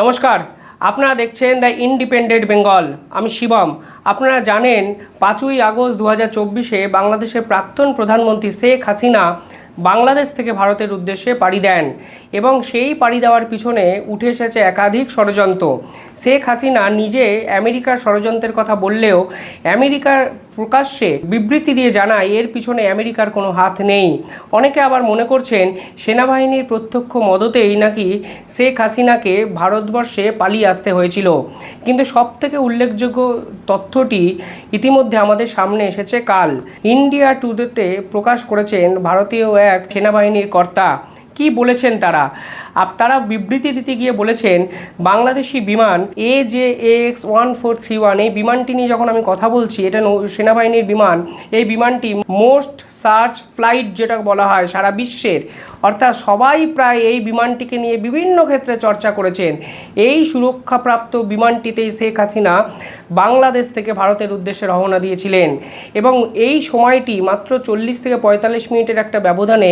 নমস্কার, আপনারা দেখছেন দ্য ইন্ডিপেন্ডেন্ট বেঙ্গল, আমি শিবম। আপনারা জানেন, পাঁচই আগস্ট দু হাজার চব্বিশে বাংলাদেশের প্রাক্তন প্রধানমন্ত্রী শেখ হাসিনা বাংলাদেশ থেকে ভারতের উদ্দেশ্যে পাড়ি দেন এবং সেই পাড়ি দেওয়ার পিছনে উঠে এসেছে একাধিক ষড়যন্ত্র। শেখ হাসিনা নিজে আমেরিকার ষড়যন্ত্রের কথা বললেও আমেরিকার প্রকাশ্যে বিবৃতি দিয়ে জানায়, এর পিছনে আমেরিকার কোনো হাত নেই। অনেকে আবার মনে করছেন, সেনাবাহিনীর প্রত্যক্ষ মদতেই নাকি শেখ হাসিনাকে ভারতবর্ষে পালিয়ে আসতে হয়েছিল। কিন্তু সবথেকে উল্লেখযোগ্য তথ্যটি ইতিমধ্যে আমাদের সামনে এসেছে কাল। ইন্ডিয়া টুডেতে প্রকাশ করেছেন ভারতীয় এক সেনাবাহিনীর কর্তা। কি বলেছেন তারা? তারা বিবৃতি দিতে গিয়ে বলেছেন, বাংলাদেশি বিমান A J X one four three one এই বিমানটি নিয়ে যখন আমি কথা বলছি, এটা সেনাবাহিনীর বিমান, এই বিমানটি মোস্ট সার্চ ফ্লাইট যেটা বলা হয় সারা বিশ্বের, অর্থাৎ সবাই প্রায় এই বিমানটিকে নিয়ে বিভিন্ন ক্ষেত্রে চর্চা করেছেন। এই সুরক্ষাপ্রাপ্ত বিমানটিতেই শেখ হাসিনা বাংলাদেশ থেকে ভারতের উদ্দেশ্যে রওনা দিয়েছিলেন এবং এই সময়টি মাত্র চল্লিশ থেকে পঁয়তাল্লিশ মিনিটের একটা ব্যবধানে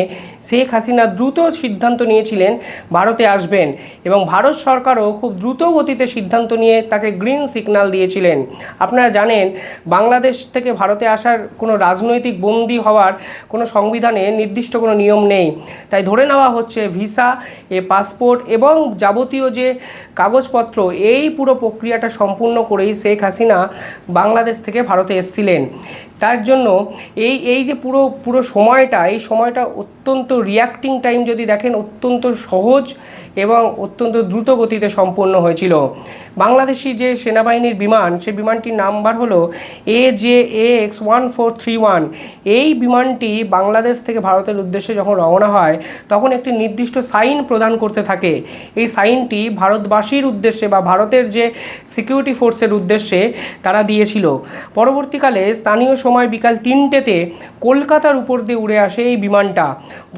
শেখ হাসিনা দ্রুত সিদ্ধান্ত নিয়েছিলেন ভারতে আসবেন এবং ভারত সরকারও খুব দ্রুত গতিতে সিদ্ধান্ত নিয়ে তাকে গ্রিন সিগন্যাল দিয়েছিলেন। আপনারা জানেন, বাংলাদেশ থেকে ভারতে আসার কোনো রাজনৈতিক বন্দি হওয়ার কোনো সংবিধানে নির্দিষ্ট কোনো নিয়ম নেই। তাই ধরে নেওয়া হচ্ছে ভিসা, এ পাসপোর্ট এবং যাবতীয় যে কাগজপত্র, এই পুরো প্রক্রিয়াটা সম্পূর্ণ করেই শেখ হাসিনা বাংলাদেশ থেকে ভারতে এসেছিলেন। তার জন্য এই এই যে পুরো পুরো সময়টা, এই সময়টা অত্যন্ত রিয়াক্টিং টাইম যদি দেখেন, অত্যন্ত সহজ এবং অত্যন্ত দ্রুত গতিতে সম্পন্ন হয়েছিল। বাংলাদেশি যে সেনাবাহিনীর বিমান সেই বিমানটির নাম্বার হলো A J X one four three one এই বিমানটি বাংলাদেশ থেকে ভারতের উদ্দেশ্যে যখন রওনা হয়, তখন একটি নির্দিষ্ট সাইন প্রদান করতে থাকে। এই সাইনটি ভারতবাসীর উদ্দেশ্যে বা ভারতের যে সিকিউরিটি ফোর্সের উদ্দেশ্যে তারা দিয়েছিল। পরবর্তীকালে স্থানীয় সময় বিকাল তিনটেতে কলকাতার উপর দিয়ে উড়ে আসে এই বিমানটা।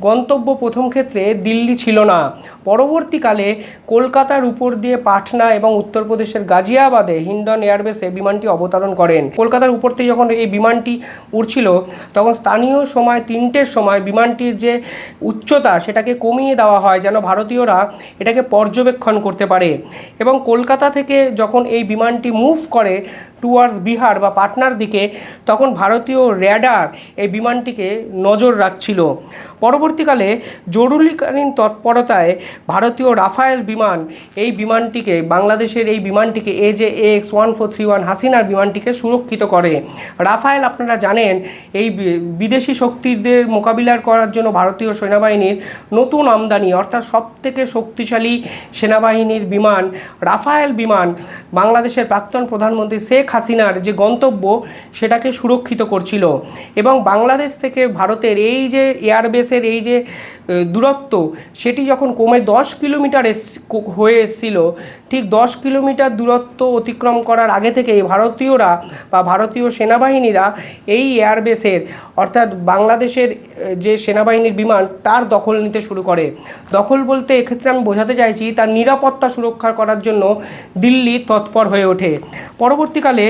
গন্তব্য প্রথম ক্ষেত্রে দিল্লি ছিল না। পরবর্তীকালে কলকাতার উপর দিয়ে পাটনা এবং উত্তরপ্রদেশের গাজিয়াবাদে হিন্ডন এয়ারবেসে বিমানটি অবতরণ করেন। কলকাতার উপর থেকে যখন এই বিমানটি উড়ছিল, তখন স্থানীয় সময় তিনটের সময় বিমানটির যে উচ্চতা সেটাকে কমিয়ে দেওয়া হয়, যেন ভারতীয়রা এটাকে পর্যবেক্ষণ করতে পারে। এবং কলকাতা থেকে যখন এই বিমানটি মুভ করে টুয়ার্ডস বিহার বা পাটনার দিকে, তখন ভারতীয় র্যাডার এই বিমানটিকে নজর রাখছিল। পরবর্তীকালে জরুরিকালীন তৎপরতায় ভারতীয় রাফায়েল বিমান এই বিমানটিকে, বাংলাদেশের এই বিমানটিকে A J X one four three one হাসিনার বিমানটিকে সুরক্ষিত করে। রাফায়েল, আপনারা জানেন, এই বিদেশি শক্তিদের মোকাবিলার করার জন্য ভারতীয় সেনাবাহিনীর নতুন আমদানি, অর্থাৎ সবথেকে শক্তিশালী সেনাবাহিনীর বিমান, রাফায়েল বিমান, বাংলাদেশের প্রাক্তন প্রধানমন্ত্রী শেখ হাসিনার যে গন্তব্য সেটাকে সুরক্ষিত করছিল। এবং বাংলাদেশ থেকে ভারতের এই যে এয়ারবেসের এই যে দূরত্ব, সেটি যখন কমে দশ কিলোমিটার এস হয়ে এসছিল, ঠিক দশ কিলোমিটার দূরত্ব অতিক্রম করার আগে থেকেই ভারতীয়রা বা ভারতীয় সেনাবাহিনীরা এই এয়ারবেসের, অর্থাৎ বাংলাদেশের যে সেনাবাহিনীর বিমান, তার দখল নিতে শুরু করে। দখল বলতে এক্ষেত্রে আমি বোঝাতে চাইছি তার নিরাপত্তা সুরক্ষা করার জন্য দিল্লি তৎপর হয়ে ওঠে। পরবর্তীকালে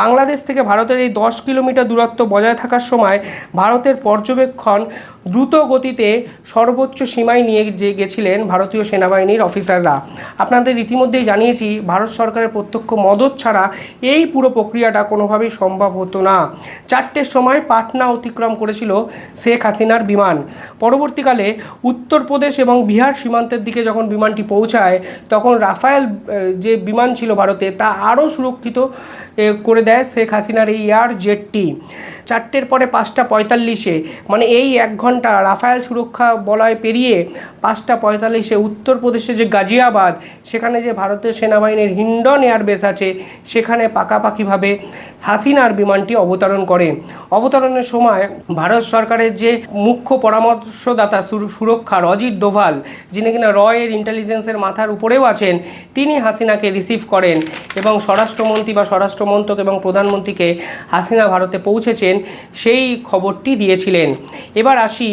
বাংলাদেশ থেকে ভারতের এই দশ কিলোমিটার দূরত্ব বজায় থাকার সময় ভারতের পর্যবেক্ষণ দ্রুত গতিতে সর্বোচ্চ সীমায় নিয়ে যে গেছিলেন ভারতীয় সেনাবাহিনীর অফিসাররা। আপনাদের ইতিমধ্যেই জানিয়েছি, ভারত সরকারের প্রত্যক্ষ মদত ছাড়া এই পুরো প্রক্রিয়াটা কোনোভাবেই সম্ভব হতো না। চারটের সময় পাটনা অতিক্রম করেছিল শেখ হাসিনার বিমান। পরবর্তীকালে উত্তরপ্রদেশ এবং বিহার সীমান্তের দিকে যখন বিমানটি পৌঁছায়, তখন রাফায়েল যে বিমান ছিল ভারতে, তা আরও সুরক্ষিত করে দেয় শেখ হাসিনার এই এয়ার জেটটি চারটের পরে পাঁচটা পঁয়তাল্লিশে মানে এই এক ঘণ্টা রাফায়েল সুরক্ষা বলয় পেরিয়ে পাঁচটা পঁয়তাল্লিশে উত্তরপ্রদেশে যে গাজিয়াবাদ, সেখানে যে ভারতের সেনাবাহিনীর হিন্ডন এয়ারবেস আছে, সেখানে পাকাপাকিভাবে হাসিনার বিমানটি অবতরণ করে। অবতরণের সময় ভারত সরকারের যে মুখ্য পরামর্শদাতা সুর- সুরক্ষার অজিত দোভাল, যিনি কিনা রয়ের ইন্টেলিজেন্সের মাথার উপরেও আছেন, তিনি হাসিনাকে রিসিভ করেন এবং স্বরাষ্ট্রমন্ত্রী বা স্বরাষ্ট্রমন্ত্রক এবং প্রধানমন্ত্রীকে হাসিনা ভারতে পৌঁছেছেন, সেই খবরটি দিয়েছিলেন। এবার আসি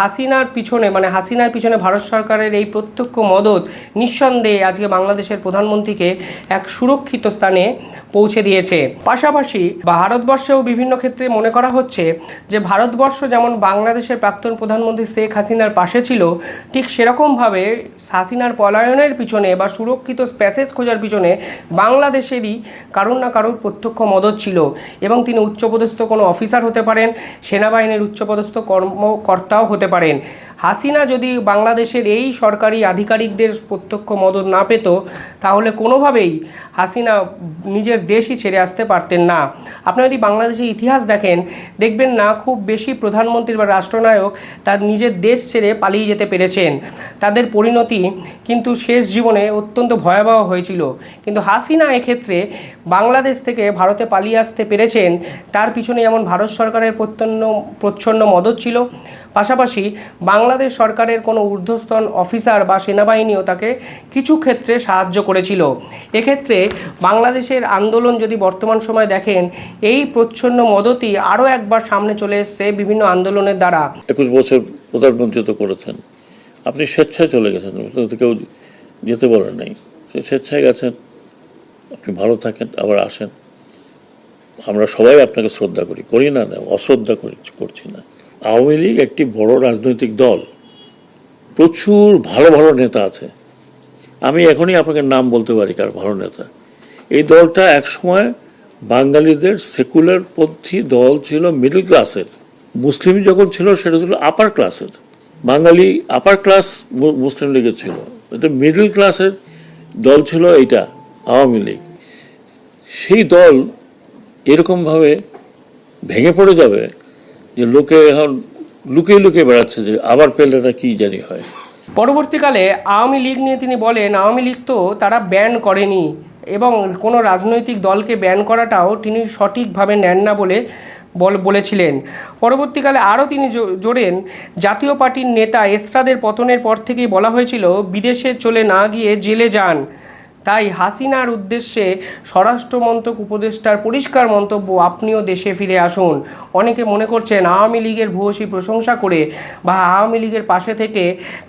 হাসিনার পিছনে মানে হাসিনার পিছনে ভারত সরকারের এই প্রত্যক্ষ মদত নিঃসন্দেহে আজকে বাংলাদেশের প্রধানমন্ত্রীকে এক সুরক্ষিত স্থানে পৌঁছে দিয়েছে। পাশাপাশি ভারতবর্ষেও বিভিন্ন ক্ষেত্রে মনে করা হচ্ছে যে, ভারতবর্ষ যেমন বাংলাদেশের প্রাক্তন প্রধানমন্ত্রী শেখ হাসিনার পাশে ছিল, ঠিক সেরকমভাবে হাসিনার পলায়নের পিছনে বা সুরক্ষিত প্যাসেজ খোঁজার পিছনে বাংলাদেশেরই কারুর না কারুর প্রত্যক্ষ মদত ছিল এবং তিনি উচ্চপদস্থ কোনো অফিসার হতে পারেন, সেনাবাহিনীর উচ্চপদস্থ কর্মকর্তাও হতে পারেন। হাসিনা যদি বাংলাদেশের এই সরকারি আধিকারিকদের প্রত্যক্ষ মদত না পেত, তাহলে কোনোভাবেই হাসিনা নিজের দেশই ছেড়ে আসতে পারতেন না। আপনারা যদি বাংলাদেশের ইতিহাস দেখেন, দেখবেন না খুব বেশি প্রধানমন্ত্রী বা রাষ্ট্রনায়ক তার নিজের দেশ ছেড়ে পালিয়ে যেতে পেরেছেন। তাদের পরিণতি কিন্তু শেষ জীবনে অত্যন্ত ভয়াবহ হয়েছিল। কিন্তু হাসিনা এক্ষেত্রে বাংলাদেশ থেকে ভারতে পালিয়ে আসতে পেরেছেন। তার পিছনে যেমন ভারত সরকারের প্রত্যন্ন, প্রচ্ছন্ন মদত ছিল পাশাপাশি বাংলাদেশ সরকারের কোনো ঊর্ধ্বস্তন অফিসার বা সেনাবাহিনীও তাকে কিছু ক্ষেত্রে সাহায্য করেছিল। এক্ষেত্রে বাংলাদেশের আন্দোলন যদি বর্তমান সময় দেখেন, এই প্রচ্ছন্ন মদতই আরও একবার সামনে চলে এসছে বিভিন্ন আন্দোলনের দ্বারা। একুশ বছর প্রধানমন্ত্রী তো করেছেন। আপনি স্বেচ্ছায় চলে গেছেন কেউ যেতে বলেন নাই। স্বেচ্ছায় গেছেন, আপনি ভালো থাকেন, আবার আসেন। আমরা সবাই আপনাকে শ্রদ্ধা করি করি না, অশ্রদ্ধা করি, করছি না। আওয়ামী লীগ একটি বড় রাজনৈতিক দল। প্রচুর ভালো ভালো নেতা আছে। আমি এখনই আপনাকে নাম বলতে পারি কার ভালো নেতা। এই দলটা একসময় বাঙালিদের সেকুলার পন্থী দল ছিল মিডল ক্লাসের। মুসলিম যখন ছিল, সেটা ছিল আপার ক্লাসের বাঙালি আপার ক্লাস মুসলিম লীগের ছিল। এটা মিডল ক্লাসের দল ছিল এইটা, আওয়ামী লীগ। সেই দল এরকমভাবে ভেঙে পড়ে যাবে যে লোকে এখন লুকিয়ে লুকিয়ে বেড়াচ্ছে যে আবার পেলে না কি জানি হয়। পরবর্তীকালে আওয়ামী লীগ নিয়ে তিনি বলেন, আওয়ামী লীগ তো তারা ব্যান করেনি এবং কোনো রাজনৈতিক দলকে ব্যান করাটাও তিনি সঠিকভাবে নেন না বলে বল, বলেছিলেন। পরবর্তীকালে আরও তিনি জো- জোড়েন জাতীয় পার্টির নেতা এসরাদের পতনের পর থেকেই বলা হয়েছিল, বিদেশে চলে না গিয়ে জেলে যান। তাই হাসিনার উদ্দেশ্যে স্বরাষ্ট্রমন্ত্রক উপদেষ্টার পরিষ্কার মন্তব্য আপনিও দেশে ফিরে আসুন। অনেকে মনে করছেন আওয়ামী লীগের ভূয়সী প্রশংসা করে বা আওয়ামী লীগের পাশে থেকে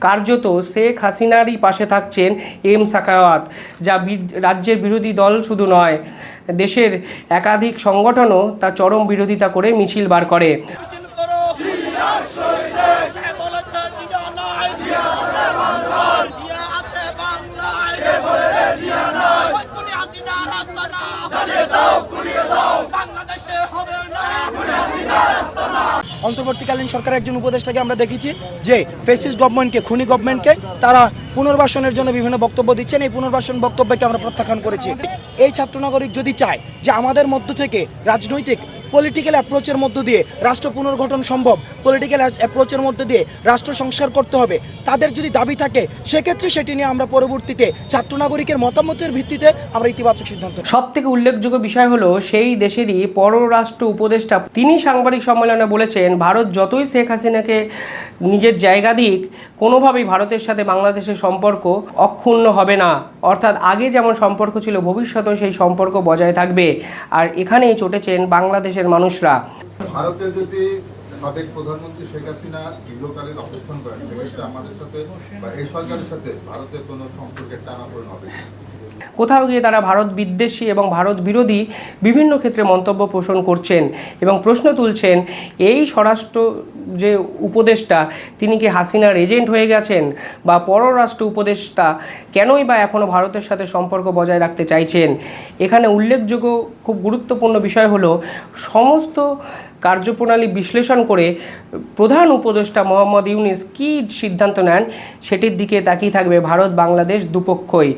কার্যত শেখ হাসিনারই পাশে থাকছেন এম সাকাওয়াত যা রাজ্যের বিরোধী দল শুধু নয়, দেশের একাধিক সংগঠনও তা চরম বিরোধিতা করে মিছিল বার করে মিছিল করো কে বলেছে জিয়া নাই জিয়া আছে বাংলায় ওই হাসিনা রাস্তা না বাংলাদেশে হবে না অন্তর্বর্তীকালীন সরকারের একজন উপদেষ্টাকে আমরা দেখেছি যে ফেসিস গভর্নমেন্টকে, খুনি গভর্নমেন্টকে তারা পুনর্বাসনের জন্য বিভিন্ন বক্তব্য দিচ্ছেন। এই পুনর্বাসন বক্তব্যকে আমরা প্রত্যাখ্যান করেছি। এই ছাত্র নাগরিক যদি চায় যে আমাদের মধ্য থেকে রাজনৈতিক পলিটিক্যাল অ্যাপ্রোচের মধ্য দিয়ে রাষ্ট্র পুনর্গঠন সম্ভব পলিটিক্যাল অ্যাপ্রোচের মধ্য দিয়ে রাষ্ট্র সংস্কার করতে হবে। তাদের যদি দাবি থাকে, সেক্ষেত্রে সেটি নিয়ে আমরা পরবর্তীতে ছাত্র নাগরিকের মতামতের ভিত্তিতে আমরা ইতিবাচক সিদ্ধান্ত সব থেকে উল্লেখযোগ্য বিষয় হলো, সেই দেশেরই পররাষ্ট্র উপদেষ্টা, তিনি সাংবাদিক সম্মেলনে বলেছেন, ভারত যতই শেখ হাসিনাকে নিজের জায়গা দিক কোনোভাবেই ভারতের সাথে বাংলাদেশের সম্পর্ক অক্ষুণ্ণ হবে না। অর্থাৎ আগে যেমন সম্পর্ক ছিল, ভবিষ্যতেও সেই সম্পর্ক বজায় থাকবে। আর এখানেই চটেছেন বাংলাদেশের মানুষরা। যদি সাবেক প্রধানমন্ত্রী শেখ হাসিনা অবস্থান করেন, সেক্ষেত্রে আমাদের সাথে বা এই সরকারের সাথে ভারতের কোনো সম্পর্কের হবে। কোথাও গিয়ে তারা ভারত বিদ্বেষী এবং ভারত বিরোধী বিভিন্ন ক্ষেত্রে মন্তব্য পোষণ করছেন এবং প্রশ্ন তুলছেন, এই স্বরাষ্ট্র যে উপদেষ্টা, তিনি কি হাসিনার এজেন্ট হয়ে গেছেন বা পররাষ্ট্র উপদেষ্টা কেনই বা এখনও ভারতের সাথে সম্পর্ক বজায় রাখতে চাইছেন? এখানে উল্লেখযোগ্য খুব গুরুত্বপূর্ণ বিষয় হলো, সমস্ত কার্যপ্রণালী বিশ্লেষণ করে প্রধান উপদেষ্টা মোহাম্মদ ইউনিস কী সিদ্ধান্ত নেন সেটির দিকে তাকিয়ে থাকবে ভারত বাংলাদেশ দুপক্ষই।